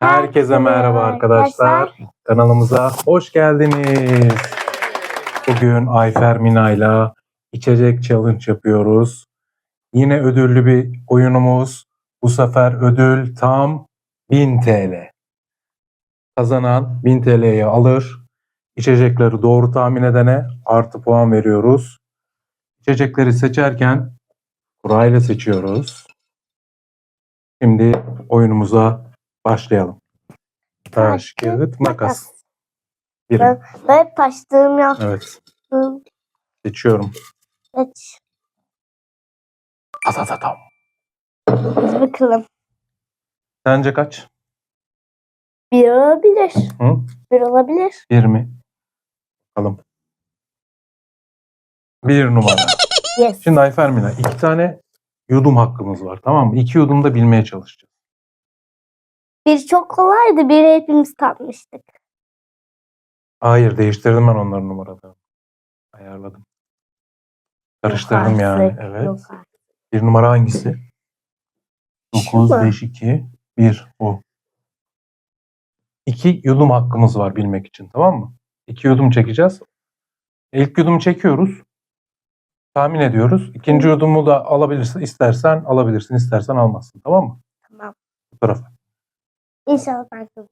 Herkese merhaba arkadaşlar. Kanalımıza hoş geldiniz. Bugün Ayfer Mina'yla içecek challenge yapıyoruz. Yine ödüllü bir oyunumuz. Bu sefer ödül tam 1000 TL. Kazanan 1000 TL'yi alır. İçecekleri doğru tahmin edene artı puan veriyoruz. İçecekleri seçerken kurayla seçiyoruz. Şimdi oyunumuza başlayalım. Taş, kağıt, makas. Birim. Ben, ben taştığım yaptım. Evet. Seçiyorum. Evet. Atatatam. Hadi bakalım. Sence kaç? Bir olabilir. Hı? Bir olabilir. 20. Bakalım. Bir numara. Yes. Şimdi Ayfer Mina iki tane yudum hakkımız var tamam mı? İki yudum da bilmeye çalışacağız. Bir çok kolaydı. Biri hepimiz tatmıştık. Hayır değiştirdim ben onların numaralarını. Ayarladım. Karıştırdım Yok yani. artık, Evet. yok artık. Bir numara hangisi? Şu 9, mu? 5, 2, 1. Bu. İki yudum hakkımız var bilmek için tamam mı? İki yudum çekeceğiz. İlk yudumu çekiyoruz. Tahmin ediyoruz. İkinci yudumu da alabilirsin. istersen alabilirsin. istersen almazsın. Tamam mı? Tamam. Bu tarafa. İnşallah kazanırım.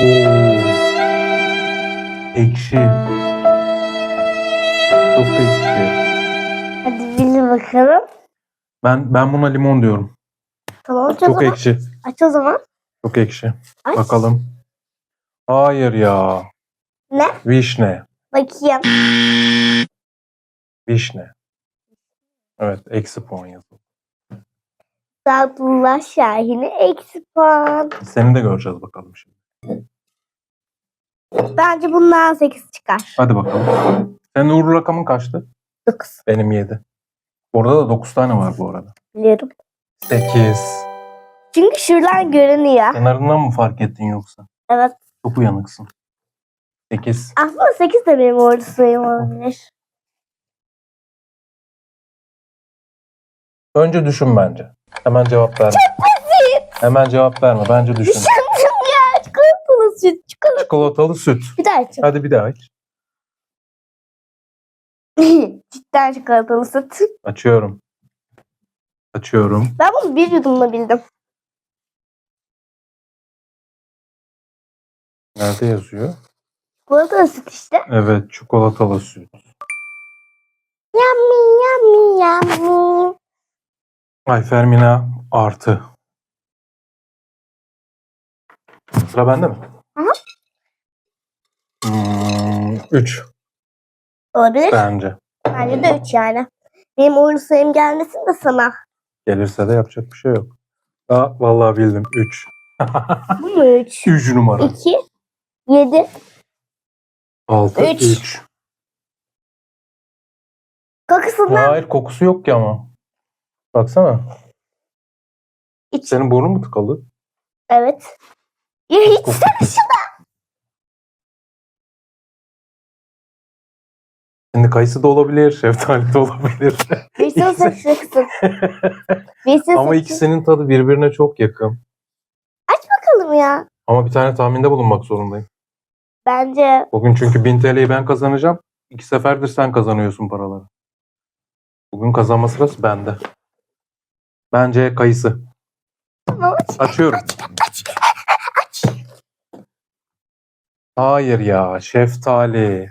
Oo. Ekşi. Çok ekşi. Hadi bilin bakalım. Ben ben buna limon diyorum. Tamam aç o Çok zaman. ekşi. Aç o zaman. Çok ekşi. Aç. Bakalım. Hayır ya. Ne? Vişne. Bakayım. Vişne. Evet. Eksi puan yazıldı. Sadullah Şahin'e eksi puan. Seni de göreceğiz bakalım şimdi. Bence bundan 8 çıkar. Hadi bakalım. Senin uğurlu rakamın kaçtı? 9 Benim 7. Orada da 9 tane var bu arada. biliyorum. 8. Çünkü şuradan görünüyor. Kenarından mı fark ettin yoksa? Evet. Çok uyanıksın. 8. Aslında 8 de benim orada sayım olabilir. Önce düşün bence. Hemen cevap verme. Hemen cevap verme. Bence düşün. Düşündüm ya. Çikolatalı süt. Çikolata. Çikolatalı süt. Bir daha açayım. Hadi bir daha aç. Cidden çikolatalı süt. Açıyorum. Açıyorum. Ben bunu bir yudumla bildim. Nerede yazıyor? Çikolatalı süt işte. Evet, çikolatalı süt. Yummy yummy yummy. Ayfer Mina artı. Sıra bende mi? Hı hı. Hmm, 3 Olabilir. bence. Bence de 3 yani. Benim uğurlu sayım gelmesin de sana. Gelirse de yapacak bir şey yok. Aa, vallahi bildim. 3. Bu mu 3? 3 numara. 2, 7. 6, Üç. 3. Kokusundan Hayır kokusu yok ki ama. Baksana. iç. Senin burnun mu tıkalı? Evet. Ya hiç Kokusu. Şimdi kayısı da olabilir, şeftali de olabilir. İkisi- seçeceksin. Birisini Ama ikisinin tadı birbirine çok yakın. bakalım ya. Ama bir tane tahminde bulunmak zorundayım. Bence Bugün çünkü 1000 TL'yi ben kazanacağım. İki seferdir sen kazanıyorsun paraları. Bugün kazanma sırası bende. Bence kayısı. Açıyorum. Hayır ya şeftali.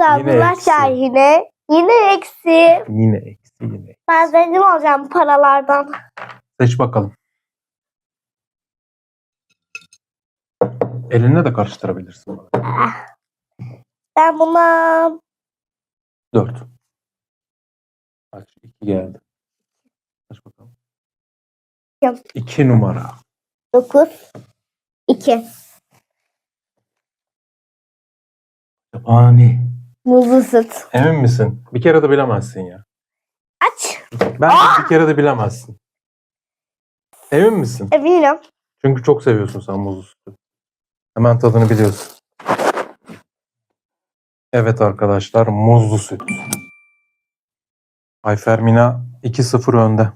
Sadullah eksi. Şahin'e yine eksi. Yine eksi yine. Ben zengin olacağım paralardan. Seç bakalım. Elinle de karıştırabilirsin. Ben buna 4. Aç. 2 geldi. Yok. 2 numara. 9, 2. Ani. Muzlu süt. Emin misin? Bir kere de bilemezsin ya. Aç. Bence bir kere de bilemezsin. Emin misin? Eminim. Çünkü çok seviyorsun sen muzlu sütü. Hemen tadını biliyorsun. Evet arkadaşlar muzlu süt. Ayfer Mina 2-0 önde.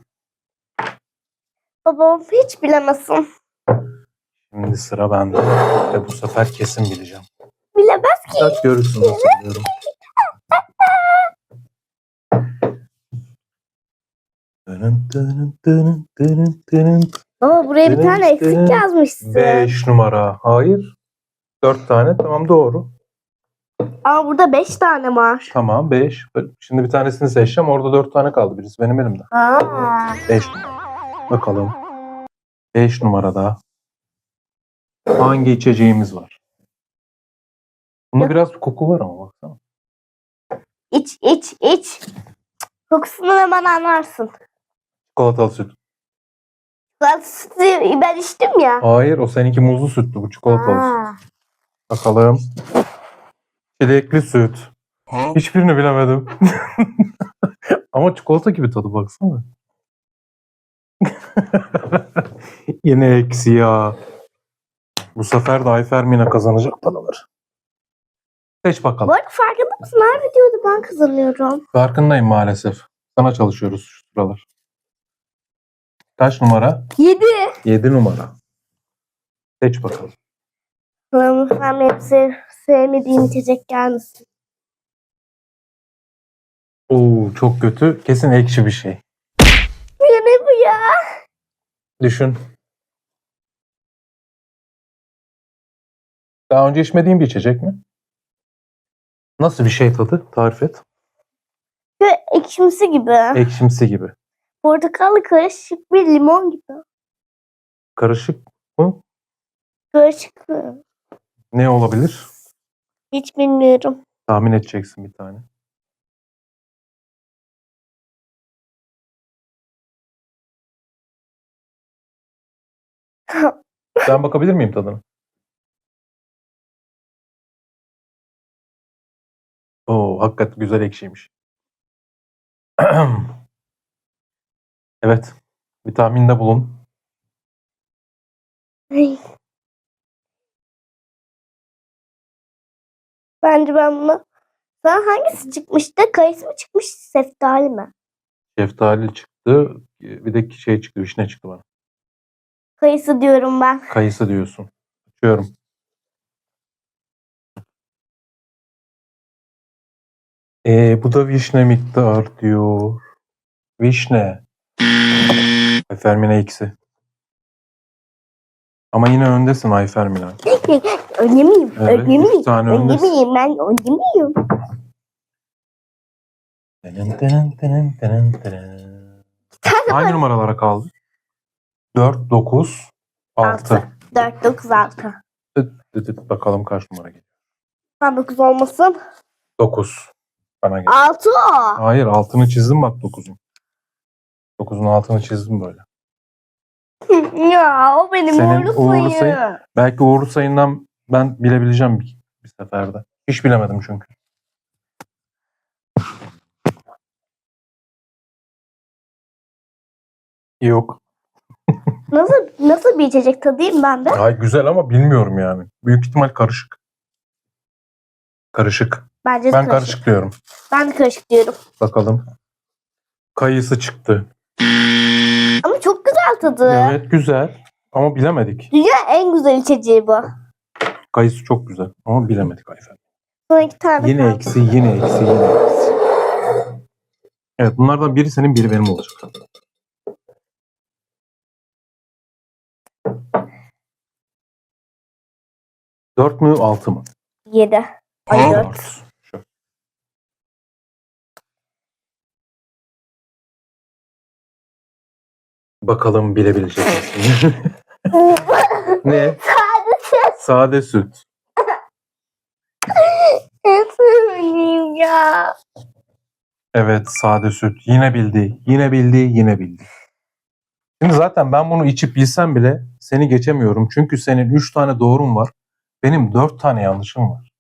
Babam hiç bilemesin. Şimdi sıra bende. Ve bu sefer kesin bileceğim. Bilemez ki. Bak görürsün nasıl biliyorum. Baba buraya bir tane eksik yazmışsın. Beş numara. Hayır. Dört tane. Tamam doğru. Ama burada beş tane var. Tamam beş. Şimdi bir tanesini seçeceğim. Orada dört tane kaldı. Birisi benim elimde. Aa. Beş numara. Bakalım. Beş numarada hangi içeceğimiz var? Bunda biraz koku var ama baksana. İç iç iç. Kokusunu hemen anlarsın. Çikolatalı süt. Ben, sütü- ben içtim ya. Hayır o seninki muzlu sütlü bu çikolatalı süt. Aa. Bakalım. Çilekli süt. Hiçbirini bilemedim. Ama çikolata gibi tadı baksana. Yine eksi ya. Bu sefer de Ayfer Mina kazanacak paralar. Seç bakalım. Bu arada farkında mısın? Her videoda ben kazanıyorum. Farkındayım maalesef. Sana çalışıyoruz şu sıralar. Kaç numara? Yedi. 7 numara. Seç bakalım. Sen benim sev, sevmediğim içecek gelmesin. Oo çok kötü. Kesin ekşi bir şey. Ya ne bu ya? Düşün. Daha önce içmediğin bir içecek mi? Nasıl bir şey tadı? Tarif et. Böyle ekşimsi gibi. Ekşimsi gibi. Portakallı karışık bir limon gibi. Karışık mı? Karışık mı? Ne olabilir? Hiç bilmiyorum. Tahmin edeceksin bir tane. Ben bakabilir miyim tadına? Oo, hakikaten güzel ekşiymiş. evet. Bir tahminde bulun. Bence ben bunu... Sen hangisi çıkmıştı? Kayısı mı çıkmış? Seftali mi? Şeftali çıktı. Bir de şey çıktı. Vişne çıktı bana. Kayısı diyorum ben. Kayısı diyorsun. Açıyorum. Ee, bu da vişne miktar diyor. Vişne. Ayfermine ikisi. Ama yine öndesin Ayfermine. Önde miyim? Evet, Önde miyim? tane Önde öndesin. miyim? Ben önde miyim? Tının tının tının tının. Hangi numaralara kaldı? 4, 9, 6. Altı. 4, 9, 6. Bakalım kaç numara geliyor. Ha 9 olmasın. 9. Bana gel. 6 o. Hayır altını çizdim bak 9'un. 9'un altını çizdim böyle. ya o benim Senin uğurlu uğurlu sayı. sayı- Belki uğurlu sayından ben bilebileceğim bir, bir seferde. Hiç bilemedim çünkü. Yok. Nasıl, nasıl bir içecek tadayım ben de? Ay güzel ama bilmiyorum yani. Büyük ihtimal karışık. Karışık. Bence de Ben karışık. karışık diyorum. Ben de karışık diyorum. Bakalım. Kayısı çıktı. Ama çok güzel tadı. Evet güzel. Ama bilemedik. Dünya en güzel içeceği bu. Kayısı çok güzel. Ama bilemedik Ayfer. İki tane Yine kaldı. eksi, yine eksi, yine eksi. Evet bunlardan biri senin biri benim olacak. Dört mü altı mı? Yedi. Ay dört. Şu. Bakalım bilebilecek misin? ne? Sade süt. Sevdiğim ya. Evet sade süt. Yine bildi. Yine bildi. Yine bildi. Şimdi zaten ben bunu içip bilsem bile seni geçemiyorum. Çünkü senin 3 tane doğrun var. Benim 4 tane yanlışım var.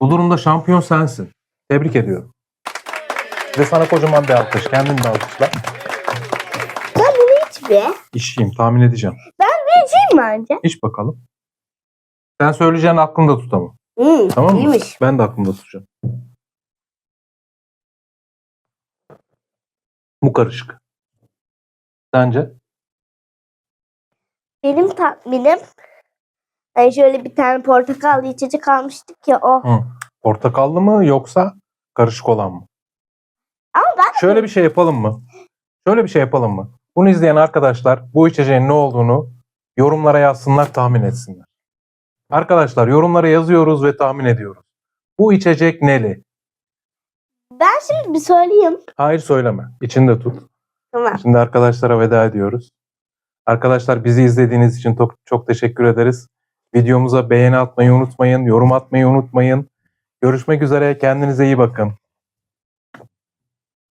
Bu durumda şampiyon sensin. Tebrik ediyorum. Ve sana kocaman bir alkış. Kendini de alkışla. Hiç be. İçeyim. Tahmin edeceğim. İçeyim bence. İç bakalım. Sen söyleyeceğini aklında tut ama. Hmm, Tamam mı? iyiymiş. Ben de aklımda tutacağım. Bu karışık. Sence? Benim tahminim hani şöyle bir tane portakallı içecek almıştık ya o. Hı. Portakallı mı yoksa karışık olan mı? Ama ben Şöyle bir şey yapalım mı? Şöyle bir şey yapalım mı? Bunu izleyen arkadaşlar bu içeceğin ne olduğunu yorumlara yazsınlar, tahmin etsinler. Arkadaşlar yorumlara yazıyoruz ve tahmin ediyoruz. Bu içecek neli? ben şimdi bir söyleyeyim. Hayır söyleme. İçinde tut. Tamam. Şimdi arkadaşlara veda ediyoruz. Arkadaşlar bizi izlediğiniz için çok, çok teşekkür ederiz. Videomuza beğeni atmayı unutmayın, yorum atmayı unutmayın. Görüşmek üzere. Kendinize iyi bakın.